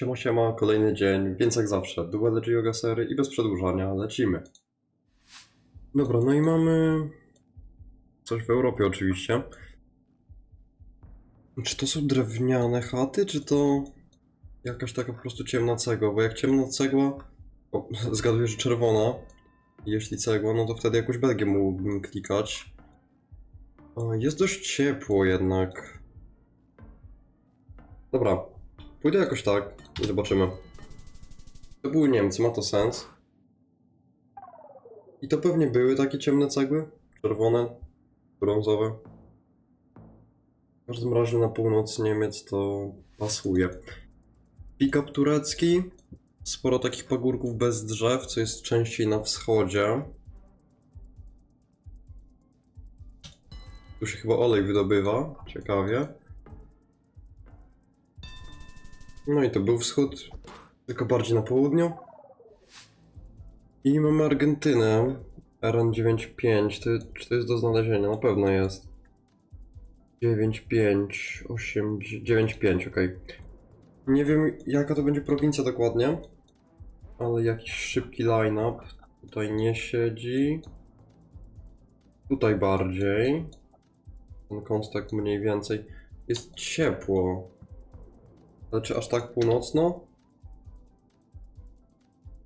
Siema, siema, kolejny dzień, więc jak zawsze, duele Yoga sery i bez przedłużania lecimy. Dobra, no i mamy coś w Europie oczywiście. Czy to są drewniane chaty, czy to jakaś taka po prostu ciemna cegła? Bo jak ciemna cegła, o, zgaduję, że czerwona, jeśli cegła, no to wtedy jakąś Belgię mógłbym klikać. Jest dość ciepło jednak. Dobra, pójdę jakoś tak i zobaczymy. To były Niemcy, ma to sens. I to pewnie były takie ciemne cegły? Czerwone, brązowe. W każdym razie na północ Niemiec to pasuje. Pick-up turecki. Sporo takich pagórków bez drzew, co jest częściej na wschodzie. Tu się chyba olej wydobywa, ciekawie. No i to był wschód, tylko bardziej na południu. I mamy Argentynę. RN95, to, czy to jest do znalezienia? Na pewno jest. 95, 8, 95, okej. Nie wiem jaka to będzie prowincja dokładnie, ale jakiś szybki line-up. Tutaj nie siedzi. Tutaj bardziej. Ten kąt tak mniej więcej. Jest ciepło. Ale czy aż tak północno?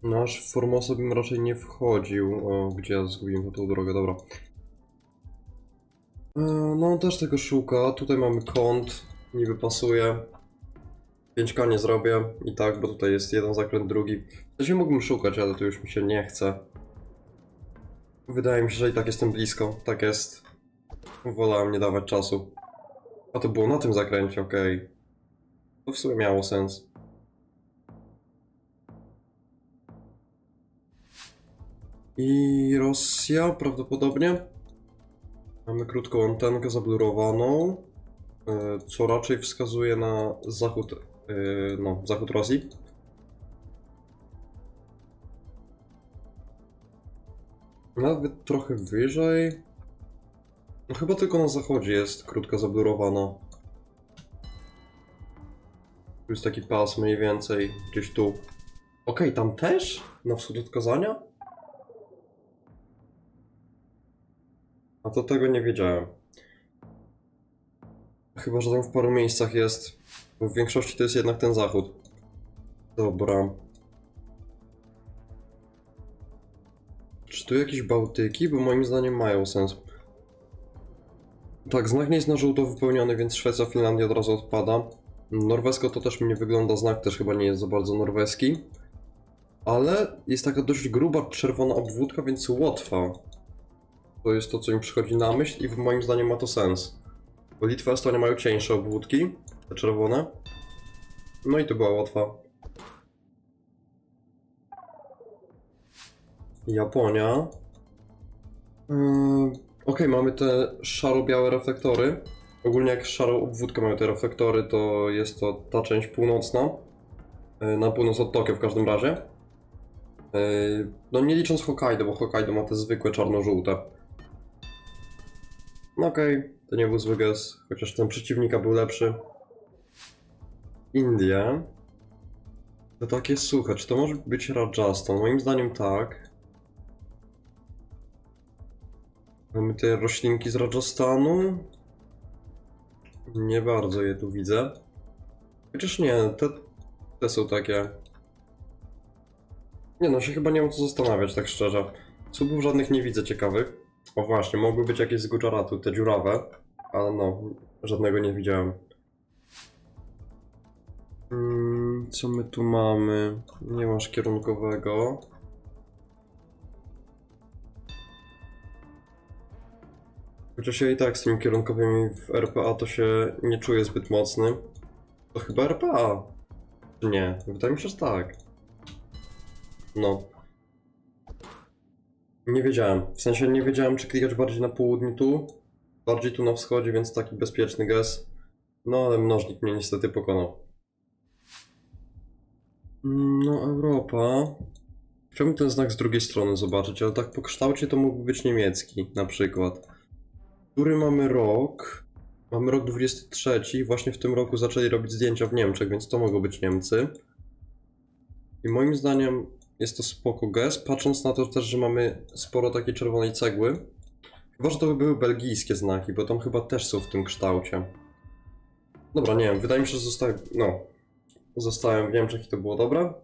Nasz Formosa bym raczej nie wchodził. O, gdzie ja zgubiłem tą drogę, dobra. E, No, on też tego szuka. Tutaj mamy kąt. Niby pasuje. 5K nie zrobię i tak, bo tutaj jest jeden zakręt, drugi. W sensie mógłbym szukać, ale to już mi się nie chce. Wydaje mi się, że i tak jestem blisko. Tak jest. Wolałem nie dawać czasu. A to było na tym zakręcie, okej. To w sumie miało sens. I Rosja prawdopodobnie. Mamy krótką antenkę zablurowaną, e, co raczej wskazuje na zachód, e, no, zachód Rosji. Nawet trochę wyżej. No chyba tylko na zachodzie jest krótka zablurowana. Tu jest taki pas mniej więcej, gdzieś tu. Okej, tam też? Na wschód od Kazania? A to tego nie wiedziałem. Chyba, że tam w paru miejscach jest. Bo w większości to jest jednak ten zachód. Dobra. Czy tu jakieś Bałtyki? Bo moim zdaniem mają sens. Tak, znak nie jest na żółto wypełniony, więc Szwecja, Finlandia od razu odpada. Norwesko to też mi nie wygląda, znak też chyba nie jest za bardzo norweski. Ale jest taka dość gruba czerwona obwódka, więc Łotwa. To jest to, co mi przychodzi na myśl i w moim zdaniem ma to sens. Bo Litwa i Estonia mają cieńsze obwódki, te czerwone. No i to była Łotwa. Japonia. Yy, Okej, mamy te szaro-białe reflektory. Ogólnie jak szarą obwódkę mają te reflektory, to jest to ta część północna. Yy, Na północ od Tokio w każdym razie. Yy, No nie licząc Hokkaido, bo Hokkaido ma te zwykłe czarno-żółte. No okej, to nie był zły gest, chociaż ten przeciwnika był lepszy. Indie. To takie suche, czy to może być Rajasthan? Moim zdaniem tak. Mamy te roślinki z Rajasthanu. Nie bardzo je tu widzę. Chociaż nie, te, te są takie. Nie no, się chyba nie mam co zastanawiać, tak szczerze. Subów żadnych nie widzę ciekawych. O właśnie, mogły być jakieś z Gujaratu, te dziurawe, ale no, żadnego nie widziałem. Mm, co my tu mamy? Nie masz kierunkowego. Chociaż ja i tak z tymi kierunkowymi w RPA to się nie czuję zbyt mocny. To chyba RPA. Nie? Wydaje mi się, że tak. No. Nie wiedziałem. W sensie nie wiedziałem, czy klikać bardziej na południu tu, bardziej tu na wschodzie, więc taki bezpieczny gest. No ale mnożnik mnie niestety pokonał. No, Europa. Chciałbym ten znak z drugiej strony zobaczyć, ale tak po kształcie to mógłby być niemiecki, na przykład. Który mamy rok? Mamy rok 23. Właśnie w tym roku zaczęli robić zdjęcia w Niemczech, więc to mogą być Niemcy. I moim zdaniem jest to spoko gest, patrząc na to też, że mamy sporo takiej czerwonej cegły. Chyba, że to by były belgijskie znaki, bo tam chyba też są w tym kształcie. Dobra, nie wiem, wydaje mi się, że zostałem, no, zostałem w Niemczech i to było dobre.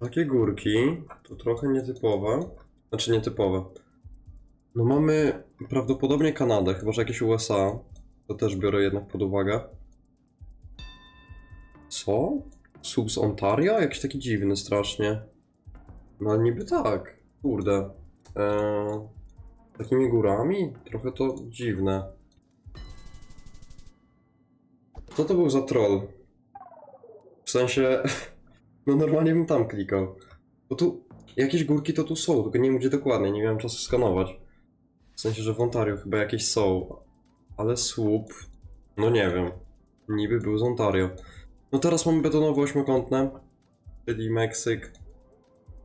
Takie górki, to trochę nietypowe, znaczy nietypowe. No mamy prawdopodobnie Kanadę, chyba że jakieś USA, to też biorę jednak pod uwagę. Co? Sub z Ontario? Jakiś taki dziwny strasznie. No niby tak. Kurde. Eee, takimi górami? Trochę to dziwne. Co to był za troll? W sensie... No normalnie bym tam klikał. Bo tu... Jakieś górki to tu są, tylko nie wiem gdzie dokładnie, nie miałem czasu skanować. W sensie, że w Ontario chyba jakieś są. Ale słup... No nie wiem. Niby był z Ontario. No teraz mamy betonowe ośmiokątne, czyli Meksyk.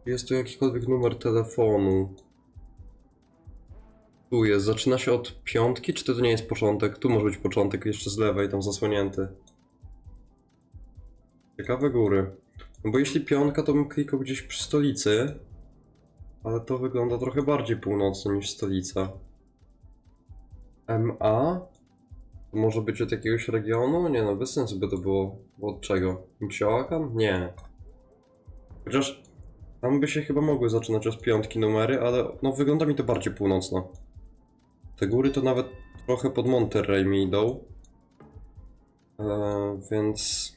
Jest tu jakikolwiek numer telefonu. Tu jest, zaczyna się od piątki, czy to nie jest początek? Tu może być początek, jeszcze z lewej, tam zasłonięty. Ciekawe góry. No bo jeśli piątka, to bym klikał gdzieś przy stolicy. Ale to wygląda trochę bardziej północno niż stolica. MA? To może być od jakiegoś regionu? Nie no, bez sensu by to było. Bo od czego? Michoacan? Nie. Chociaż tam by się chyba mogły zaczynać od piątki numery, ale no wygląda mi to bardziej północno. Te góry to nawet trochę pod Monterrey mi idą. Eee, więc...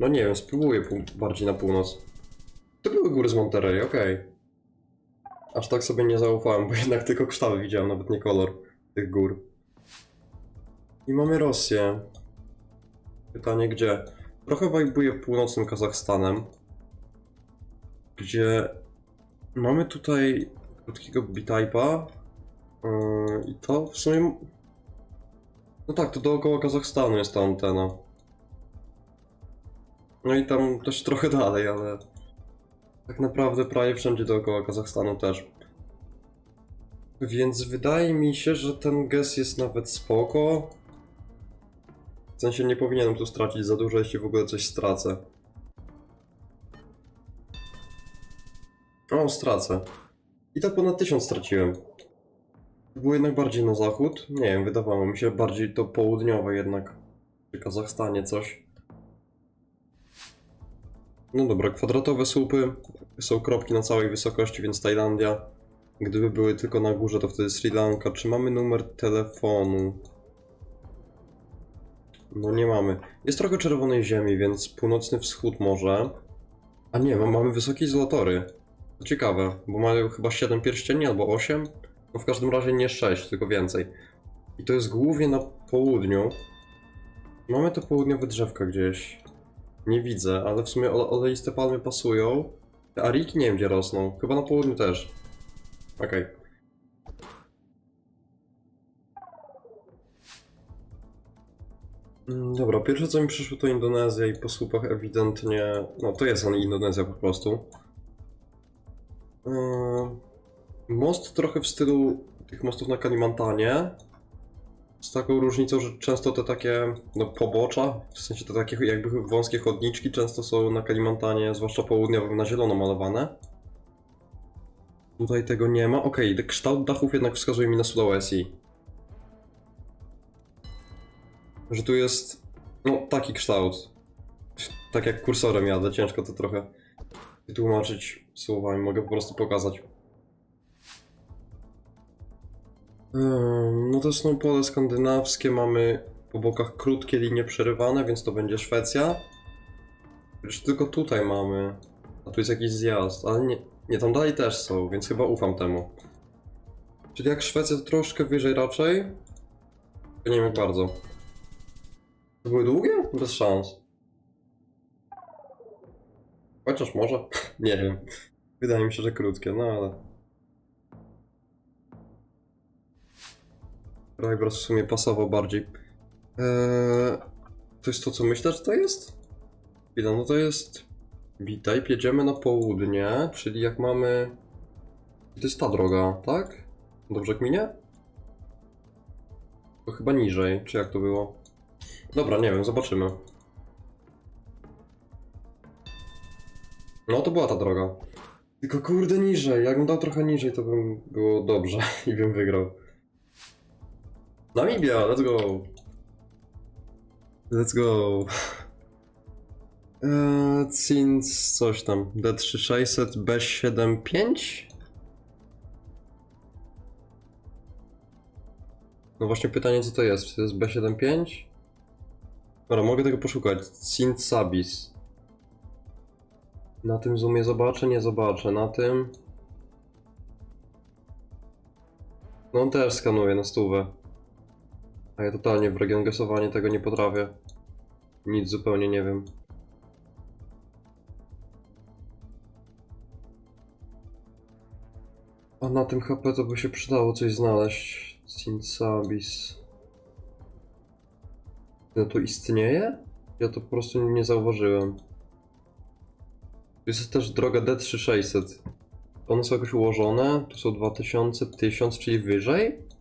No nie wiem, spróbuję bardziej na północ. To były góry z Monterrey, okej. Aż tak sobie nie zaufałem, bo jednak tylko kształt widziałem, nawet nie kolor tych gór. I mamy Rosję. Pytanie gdzie? Trochę wajbuję północnym Kazachstanem. Gdzie mamy tutaj krótkiego B-Type'a. Yy, I to w sumie. No tak, to dookoła Kazachstanu jest ta antena. No i tam też trochę dalej, ale tak naprawdę prawie wszędzie dookoła Kazachstanu też. Więc wydaje mi się, że ten gest jest nawet spoko. W sensie nie powinienem tu stracić za dużo, jeśli w ogóle coś stracę. O, stracę. I tak ponad 1000 straciłem. Było jednak bardziej na zachód. Nie wiem, wydawało mi się bardziej to południowe jednak. Przy Kazachstanie coś. No dobra, kwadratowe słupy. Są kropki na całej wysokości, więc Tajlandia. Gdyby były tylko na górze, to wtedy Sri Lanka. Czy mamy numer telefonu? No nie mamy. Jest trochę czerwonej ziemi, więc północny wschód może. A nie, ma- mamy wysokie izolatory. To ciekawe, bo mają chyba 7 pierścieni albo 8. No w każdym razie nie 6, tylko więcej. I to jest głównie na południu. Mamy te południowe drzewka gdzieś. Nie widzę, ale w sumie ole- oleiste palmy pasują. Te ariki nie wiem gdzie rosną. Chyba na południu też. Okej. Mm, Dobra, pierwsze co mi przyszło to Indonezja i po słupach ewidentnie... No to jest on Indonezja po prostu. Eee, Most trochę w stylu tych mostów na Kalimantanie. Z taką różnicą, że często te takie no, pobocza, w sensie te takie jakby wąskie chodniczki często są na Kalimantanie, zwłaszcza południowym, na zielono malowane. Tutaj tego nie ma. Okej, okay, kształt dachów jednak wskazuje mi na Sulawesi. Że tu jest no taki kształt. Tak jak kursorem jadę, ciężko to trochę wytłumaczyć słowami, mogę po prostu pokazać. No to są pole skandynawskie, mamy po bokach krótkie linie przerywane, więc to będzie Szwecja. Już tylko tutaj mamy. A tu jest jakiś zjazd, ale nie, nie, tam dalej też są, więc chyba ufam temu. Czyli jak Szwecja to troszkę wyżej raczej. Tylko nie wiem jak bardzo. To były długie? Bez szans. Chociaż może. nie wiem. Wydaje mi się, że krótkie, no ale. Rybros w sumie pasował bardziej. Eee, to jest to, co myślę, że to jest? Chwila, no to jest... Witaj, jedziemy na południe, czyli jak mamy... To jest ta droga, tak? Dobrze kminie? To chyba niżej, czy jak to było? Dobra, nie wiem, zobaczymy. No to była ta droga. Tylko kurde niżej, jakbym dał trochę niżej, to bym było dobrze i bym wygrał. Namibia, let's go! Let's go! Eee, Cins, coś tam. D3600, B75? No właśnie pytanie co to jest? Czy to jest B75? Dobra, mogę tego poszukać. Cint Sabis. Na tym zoomie zobaczę? Nie zobaczę. Na tym... No on też skanuje na stówę. A ja totalnie w region gasowanie tego nie potrafię. Nic zupełnie nie wiem. A na tym HP to by się przydało coś znaleźć. Cinsabis. No to istnieje? Ja to po prostu nie zauważyłem. Jest też droga D3600. One są jakoś ułożone. Tu są 2000, 1000, czyli wyżej?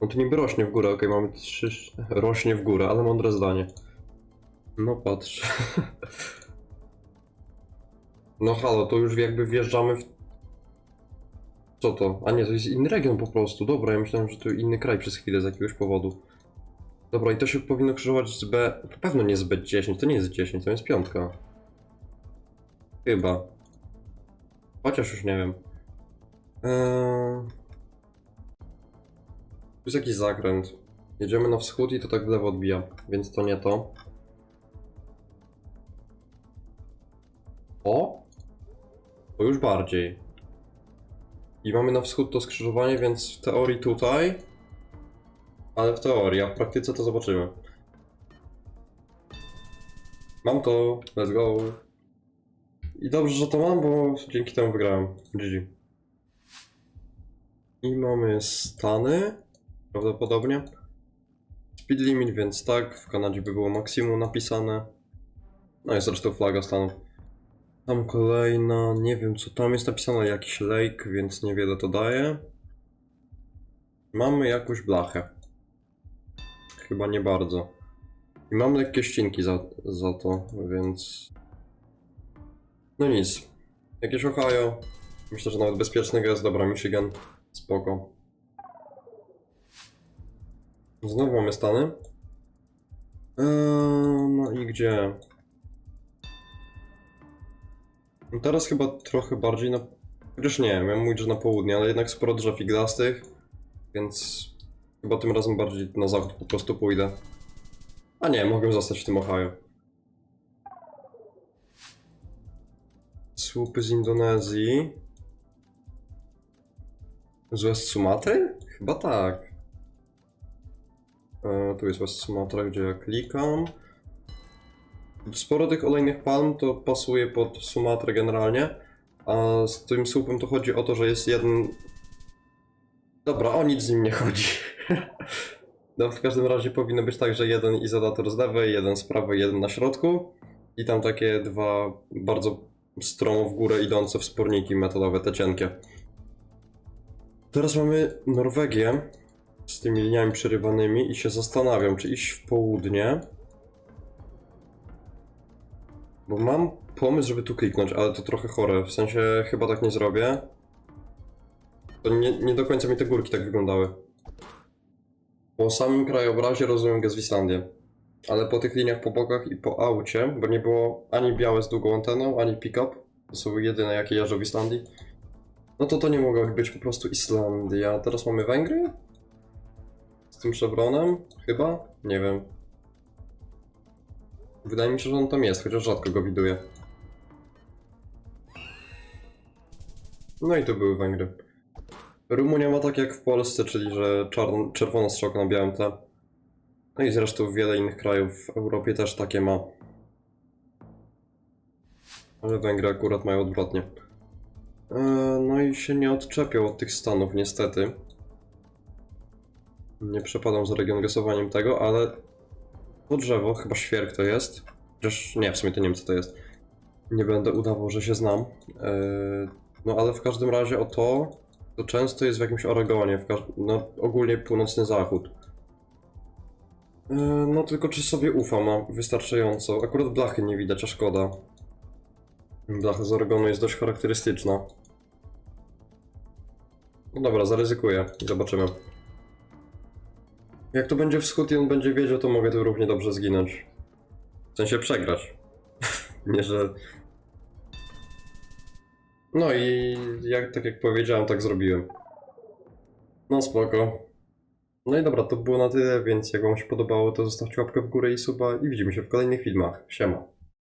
No to niby rośnie w górę, okej, mamy 3... Rośnie w górę, ale mądre zdanie. No patrz. No halo, to już jakby wjeżdżamy w... Co to? A nie, to jest inny region po prostu. Dobra, ja myślałem, że to inny kraj przez chwilę z jakiegoś powodu. Dobra, i to się powinno krzyżować z B... To pewno nie z B10, to nie jest 10, to jest piątka. Chyba. Chociaż już nie wiem. Eee... Jest jakiś zakręt. Jedziemy na wschód i to tak w lewo odbija, więc to nie to. O! To już bardziej. I mamy na wschód to skrzyżowanie, więc w teorii tutaj. Ale w teorii, a w praktyce to zobaczymy. Mam to, let's go. I dobrze, że to mam, bo dzięki temu wygrałem. GG. I mamy Stany, prawdopodobnie. Speed limit, więc tak, w Kanadzie by było maksimum napisane. No jest zresztą flaga Stanów. Tam kolejna, nie wiem co tam jest napisane, jakiś lake, więc niewiele to daje. Mamy jakąś blachę. Chyba nie bardzo. I mam lekkie ścinki za, za to, więc... No nic. Jakieś Ohio. Myślę, że nawet bezpieczny gest. Dobra, Michigan. Spoko. Znowu mamy Stany. Eee, no i gdzie? No Teraz chyba trochę bardziej na... Chociaż nie, miałem mówić, że na południe, ale jednak sporo drzew iglastych, więc chyba tym razem bardziej na zachód po prostu pójdę. A nie, mogę zostać w tym Ohio. Słupy z Indonezji. Z West Sumatry? Chyba tak. E, tu jest West Sumatra, gdzie ja klikam. Sporo tych olejnych palm to pasuje pod Sumatrę generalnie. A z tym słupem to chodzi o to, że jest jeden. Dobra, o nic z nim nie chodzi. No w każdym razie powinno być tak, że jeden izolator z lewej, jeden z prawej, jeden na środku. I tam takie dwa bardzo stromo w górę idące wsporniki metalowe, te cienkie. Teraz mamy Norwegię z tymi liniami przerywanymi i się zastanawiam, czy iść w południe. Bo mam pomysł, żeby tu kliknąć, ale to trochę chore. W sensie chyba tak nie zrobię. To nie, nie do końca mi te górki tak wyglądały. Po samym krajobrazie rozumiem Gazwislandię. Ale po tych liniach po bokach i po aucie, bo nie było ani białe z długą anteną, ani pick-up. To są jedyne jakie jeżdżą w Islandii. No to to nie mogła być po prostu Islandia. Teraz mamy Węgry? Z tym chevronem? Chyba? Nie wiem. Wydaje mi się, że on tam jest, chociaż rzadko go widuję. No i to były Węgry. Rumunia ma tak jak w Polsce, czyli że czarn- czerwona strzałka na białym tle. No i zresztą wiele innych krajów w Europie też takie ma. Ale Węgry akurat mają odwrotnie. Eee, no i się nie odczepią od tych stanów, niestety. Nie przepadam za region gasowaniem tego, ale to drzewo, chyba świerk to jest. Chociaż nie, w sumie to nie wiem co to jest. Nie będę udawał, że się znam. Eee, no ale w każdym razie o to, to często jest w jakimś Oregonie, w no, ogólnie północny zachód. Eee, no tylko czy sobie ufam na wystarczająco? Akurat blachy nie widać, a szkoda. Blacha z Oregonu jest dość charakterystyczna. No dobra, zaryzykuję zobaczymy. Jak to będzie wschód i on będzie wiedział, to mogę tu równie dobrze zginąć. W sensie przegrać. Nie, że... No i jak, tak jak powiedziałem, tak zrobiłem. No spoko. No i dobra, to było na tyle, więc jak wam się podobało, to zostawcie łapkę w górę i suba i widzimy się w kolejnych filmach. Siema.